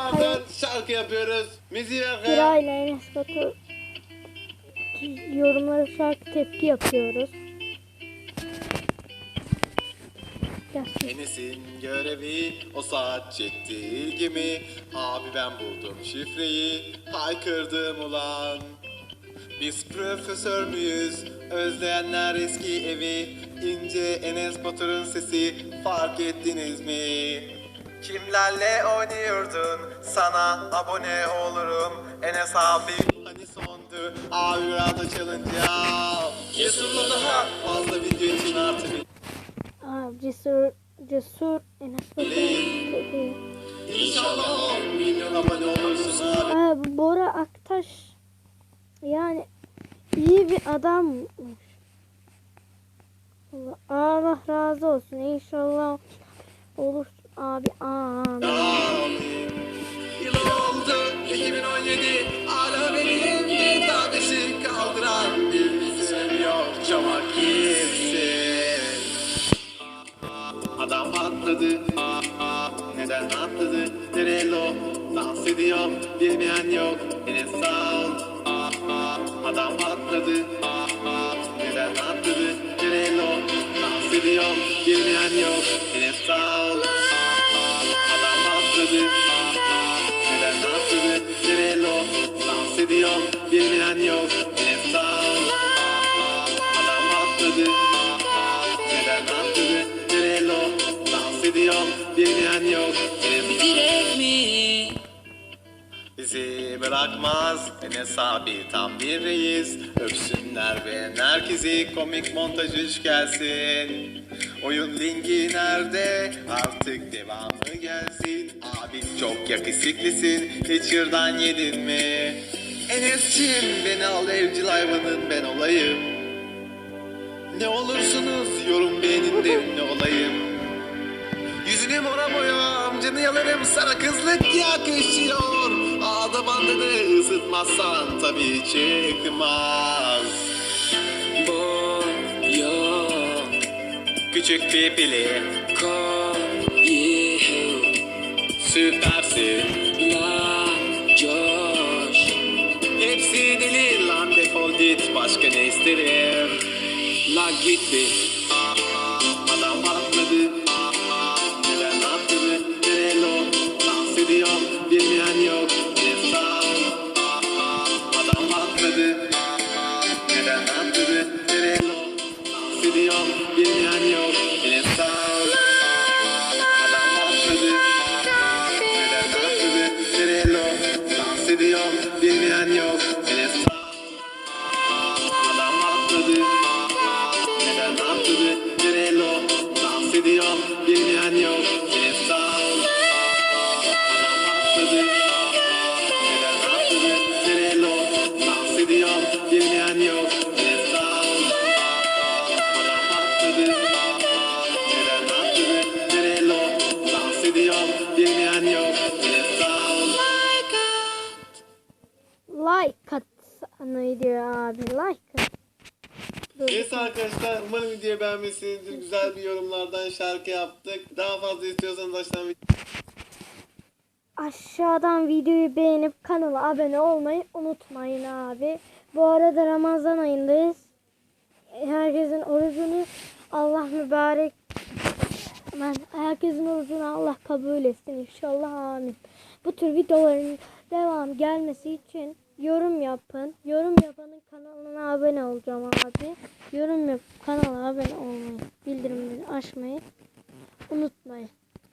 Bazen şarkı yapıyoruz. Müziği ver. Kirayla Enes Batur yorumlara şarkı tepki yapıyoruz. Gelsin. Enes'in görevi o saat çekti ilgimi Abi ben buldum şifreyi haykırdım ulan Biz profesör müyüz? Özleyenler eski evi ince Enes Batur'un sesi fark ettiniz mi? Kimlerle oynuyordun? Sana abone olurum Enes abi Hani sondu abi biraz da challenge yap Cesurla daha fazla video için artık Aa, cesur, cesur Enes Batur. İnşallah 10 milyon abone olursun abi. Aa, bu Bora Aktaş yani iyi bir adammış. Allah, Allah razı olsun. İnşallah olur abi. Amin. Yıl oldu 2017 Hala benim bir tanesi kaldıran bir isim yok Çomak kimsin? Adam atladı Neden atladı? Nereye lo? Dans ediyor Bilmeyen yok Enes sağ ol Adam atladı Neden atladı? Nereye lo? Dans ediyor Bilmeyen yok Bilmeyen yok. Enes Direkt mi? Bizi bırakmaz. Enes abi tam bir reis. Öpsünler ve herkesi komik montaj üç gelsin. Oyun linki nerede? Artık devamı gelsin. Abi çok yakışıklısın. Hiç yırdan yedin mi? Enes'cim beni al evcil hayvanın ben olayım. Ne olursunuz yorum beğenin de ünlü olayım Yüzünü mora boya amcanı yalarım sana kızlık yakışıyor. Ağda bandını ısıtmazsan tabii çıkmaz. Bo yo Küçük pipili ko ye süpersin la Josh Hepsi deli lan defol başka ne isterim? La git be Adam atladı 10 años, el. Ediyor. Bilmeyen yok. Like at sana diyor abi. Like at. Evet arkadaşlar umarım videoyu beğenmişsinizdir. Güzel bir yorumlardan şarkı yaptık. Daha fazla istiyorsanız aşağıdan Aşağıdan videoyu beğenip kanala abone olmayı unutmayın abi. Bu arada Ramazan ayındayız. Herkesin orucunu Allah mübarek ben herkesin orucunu kabul etsin inşallah amin. Bu tür videoların devam gelmesi için yorum yapın. Yorum yapanın kanalına